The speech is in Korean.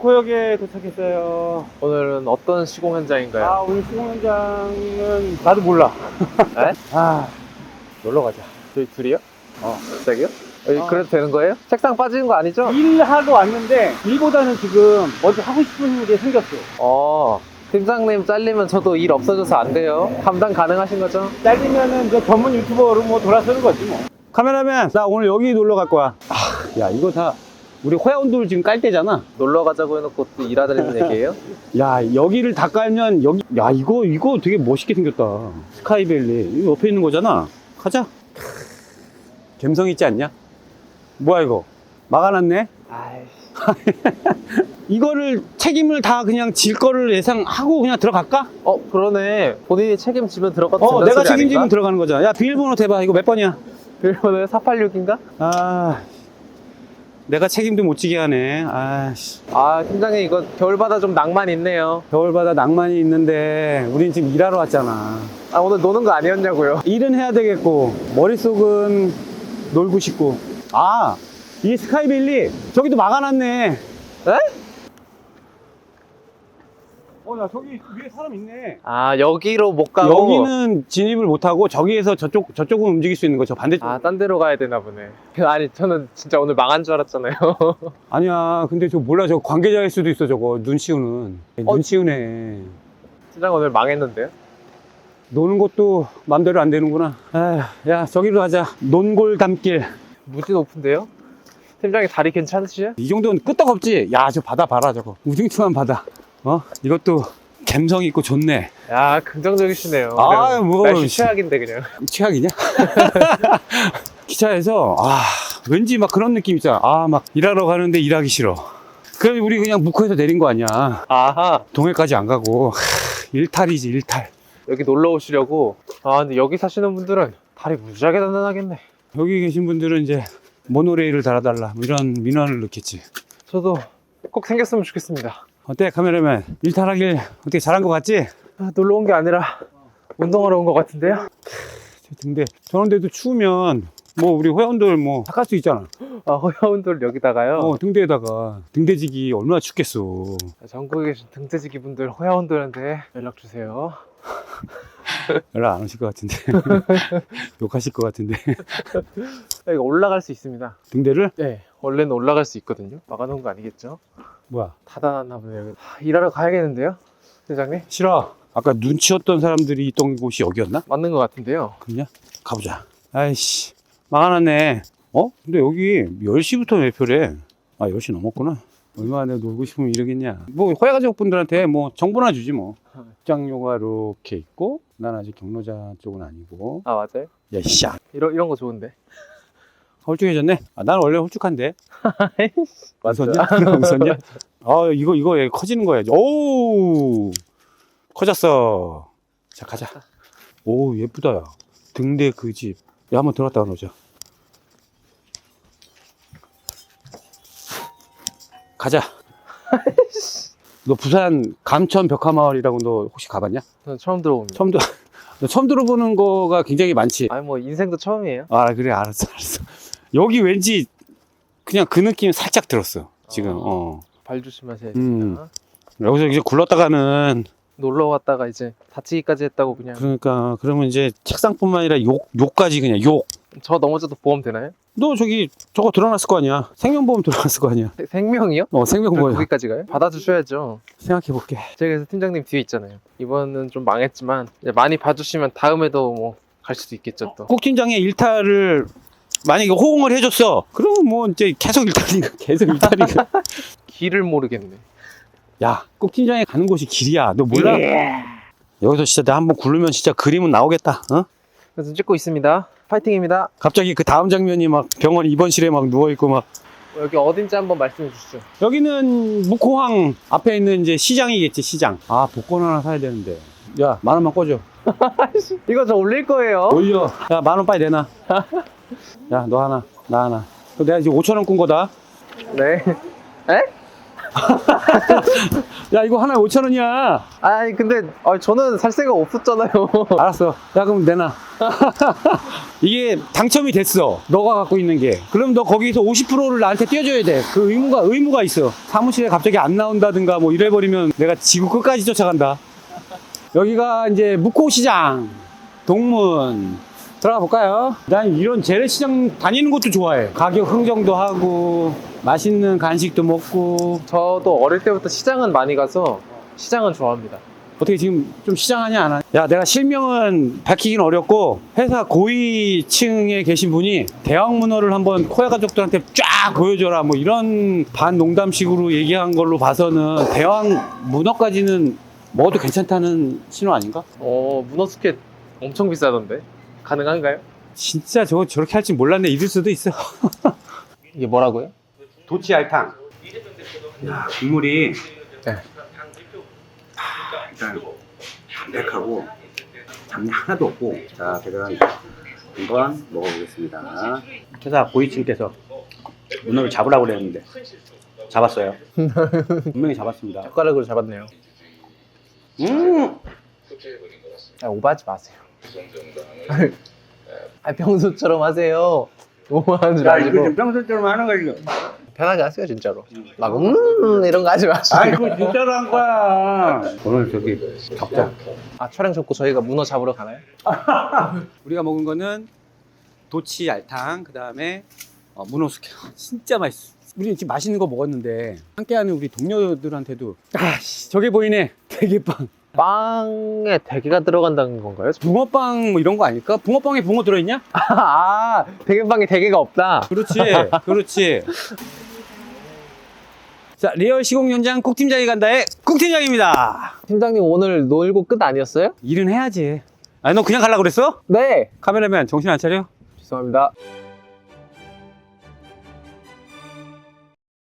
목포역에 도착했어요. 오늘은 어떤 시공 현장인가요? 아, 오늘 시공 현장은 나도 몰라. 네? 아, 놀러 가자. 저희 둘이요? 어. 갑자기요? 여기 어. 그래도 되는 거예요? 책상 빠지는 거 아니죠? 일하러 왔는데 일보다는 지금 먼저 하고 싶은 게 생겼어. 어. 팀장님 잘리면 저도 일 없어져서 안 돼요. 감당 가능하신 거죠? 잘리면은 이제 전문 유튜버로 뭐 돌아서는 거지 뭐. 카메라맨, 나 오늘 여기 놀러 갈 거야. 아, 야, 이거 다 우리 호야운동을 지금 깔 때잖아. 놀러 가자고 해놓고 또 일하자는 얘기예요? 야, 여기를 다 깔면 여기 야, 이거 이거 되게 멋있게 생겼다. 스카이밸리. 옆에 있는 거잖아. 가자. 감성 있지 않냐? 뭐야 이거? 막아놨네. 이거를 책임을 다 그냥 질 거를 예상하고 그냥 들어갈까? 어, 그러네. 본인이 책임지면 들어가도 어, 된다는 내가 소리 책임지면 아닌가? 들어가는 거잖아. 야, 비밀번호 대봐. 이거 몇 번이야? 비밀번호 486인가? 아, 내가 책임도 못 지게 하네. 아씨. 아, 팀장님 이거 겨울바다 좀 낭만 있네요. 겨울바다 낭만이 있는데, 우린 지금 일하러 왔잖아. 아, 오늘 노는 거 아니었냐고요? 일은 해야 되겠고, 머릿속은 놀고 싶고. 아, 이 스카이밸리, 저기도 막아놨네. 에? 어, 야, 저기 위에 사람 있네. 아, 여기로 못 가고. 여기는 진입을 못하고, 저기에서 저쪽, 저쪽은 움직일 수 있는 거죠. 반대쪽. 아, 딴 데로 가야 되나 보네. 아니, 저는 진짜 오늘 망한 줄 알았잖아요. 아니야, 근데 저 몰라. 저 관계자일 수도 있어, 저거. 눈치우는. 어? 눈치우네. 팀장 오늘 망했는데요? 노는 것도 맘대로 안 되는구나. 아, 야, 저기로 가자. 논골 담길. 무지 높은데요? 팀장님 다리 괜찮으시죠? 이 정도는 끄떡없지? 야, 저 바다 봐라, 저거. 우중충한 바다. 어? 이것도 감성 있고 좋네. 야, 긍정적이시네요. 아, 그냥 뭐. 날씨 최악인데, 그냥. 최악이냐? 기차에서, 아, 왠지 막 그런 느낌 있잖아. 아, 막 일하러 가는데 일하기 싫어. 그래, 우리 그냥 묵호에서 내린 거 아니야. 아하, 동해까지 안 가고. 하, 일탈이지, 일탈. 여기 놀러 오시려고. 아, 근데 여기 사시는 분들은 다리 무지하게 단단하겠네. 여기 계신 분들은 이제 모노레일을 달아달라. 뭐 이런 민원을 넣겠지. 저도 꼭 생겼으면 좋겠습니다. 어때, 카메라맨? 일탈하길 어떻게 잘한 것 같지? 아, 놀러 온 게 아니라 운동하러 온 것 같은데요? 근데 저런 데도 추우면 뭐 우리 회원들 뭐 닦을 수 있잖아. 아, 허야운돌 여기다가요. 어, 등대에다가 등대지기 얼마나 춥겠어. 전국에 계신 등재지기 분들 허야운돌한테 연락 주세요. 연락 안 오실 것 같은데. 욕하실 것 같은데. 여기 올라갈 수 있습니다. 등대를? 네, 원래는 올라갈 수 있거든요. 막아놓은 거 아니겠죠? 뭐야? 닫아놨나 보네요. 여기. 하, 일하러 가야겠는데요? 회장님? 싫어. 아까 눈치였던 사람들이 있던 곳이 여기였나? 맞는 것 같은데요. 그냥 가보자. 아이씨. 망하놨네. 어? 근데 여기 10시부터 매표래. 아, 10시 넘었구나. 얼마나 내가 놀고 싶으면 이러겠냐. 뭐, 호야 가족 분들한테 뭐, 정보나 주지 뭐. 입장료가 이렇게 있고, 난 아직 경로자 쪽은 아니고. 아, 맞아요? 야, 씨. 이런, 이런 거 좋은데. 홀쭉해졌네? 아, 난 원래 홀쭉한데. 웃었냐? 웃었냐? 아, 이거, 이거 얘 커지는 거야. 오! 커졌어. 자, 가자. 오, 예쁘다, 야. 등대 그 집. 야, 한번 들어갔다 놓자. 가자. 너 부산 감천 벽화마을이라고 너 혹시 가봤냐? 저는 처음 들어봅니다. 처음 들, 너 처음 들어보는 거가 굉장히 많지. 아니, 뭐, 인생도 처음이에요. 아 그래 알았어 알았어 여기 왠지 그냥 그 느낌 살짝 들었어 지금 어. 어발 조심하셔야 음. 여기서 이제 굴렀다가는 놀러 왔다가 이제 다치기까지 했다고 그냥. 그러니까 그러면 이제 책상뿐만 아니라 욕 욕까지 그냥 욕너저 넘어져도 보험 되나요? 저기 저거 들어놨을 거 아니야 생명보험 들어놨을 거 아니야 세- 생명이요? 어 생명보험 거기까지 가요? 받아주셔야죠. 생각해 볼게 제가 그래서 팀장님 뒤에 있잖아요. 이번은 좀 망했지만 이제 많이 봐주시면 다음에도 뭐 갈 수도 있겠죠 또. 꼭 팀장의 일탈을 만약에 호응을 해줬어 그러면 뭐 이제 계속 일탈이니까 계속 일탈이니까 길을 모르겠네. 야 꼭 팀장에 가는 곳이 길이야 너 몰라 예. 여기서 진짜 나 한번 굴르면 진짜 그림은 나오겠다 어? 그래서 찍고 있습니다. 파이팅입니다. 갑자기 그 다음 장면이 막 병원 입원실에 막 누워 있고 막 여기 어딘지 한번 말씀해 주시죠. 여기는 묵호항 앞에 있는 이제 시장이겠지 시장 아 복권 하나 사야 되는데 야 만 원만 꿔줘 이거 저 올릴 거예요. 올려 야 만 원 빨리 내놔 야 너 하나 나 하나 또 내가 지금 5천 원 꾼 거다 네. 에? 야 이거 하나에 5천 원이야. 아니 근데 아, 저는 살 생각 없었잖아요. 알았어. 야 그럼 내놔. 이게 당첨이 됐어. 너가 갖고 있는 게. 그럼 너 거기서 50%를 나한테 떼줘야 돼. 그 의무가 의무가 있어. 사무실에 갑자기 안 나온다든가 뭐 이래버리면 내가 지구 끝까지 쫓아간다. 여기가 이제 묵호시장 동문 들어가 볼까요? 난 이런 재래시장 다니는 것도 좋아해. 가격 흥정도 하고 맛있는 간식도 먹고 저도 어릴 때부터 시장은 많이 가서 시장은 좋아합니다. 어떻게 지금 좀 시장하냐 안 하냐? 야 내가 실명은 밝히긴 어렵고 회사 고위층에 계신 분이 대왕 문어를 한번 코야 가족들한테 쫙 보여줘라 뭐 이런 반농담식으로 얘기한 걸로 봐서는 대왕 문어까지는 먹어도 괜찮다는 신호 아닌가? 어 문어 스켓 엄청 비싸던데 가능한가요? 진짜 저거 저렇게 할지 몰랐네 이럴 수도 있어 이게 뭐라고요? 도치 알탕 야 국물이 네. 일단 담백하고 잡내 하나도 없고 자 제가 한번 먹어보겠습니다 회사 고위층께서 문어를 잡으라고 그랬는데 잡았어요 분명히 잡았습니다 젓가락으로 잡았네요. 음 아, 오버하지 마세요. 아, 평소처럼 하세요. 오버하는 줄 야, 이거 알고 좀 평소처럼 하는 거 이거. 편하게 하세요 진짜로. 막 음, 이런 거 하지 마시고. 아, 이거 진짜로 한 거야. 오늘 저기 적자. 아 촬영 접고 저희가 문어 잡으러 가나요? 우리가 먹은 거는 도치 알탕, 그 다음에 어, 문어 숙회. 진짜 맛있어. 우리 지금 맛있는 거 먹었는데 함께하는 우리 동료들한테도 아씨 저게 보이네 대게빵 빵에 대게가 들어간다는 건가요? 붕어빵 뭐 이런 거 아닐까? 붕어빵에 붕어 들어있냐? 아 대게빵에 대게가 없다. 그렇지 그렇지 자 리얼 시공 현장 쿡팀장이 간다의 쿡팀장입니다 팀장님 오늘 놀고 끝 아니었어요? 일은 해야지 아니 너 그냥 가려고 그랬어? 네. 카메라맨 정신 안 차려? 죄송합니다.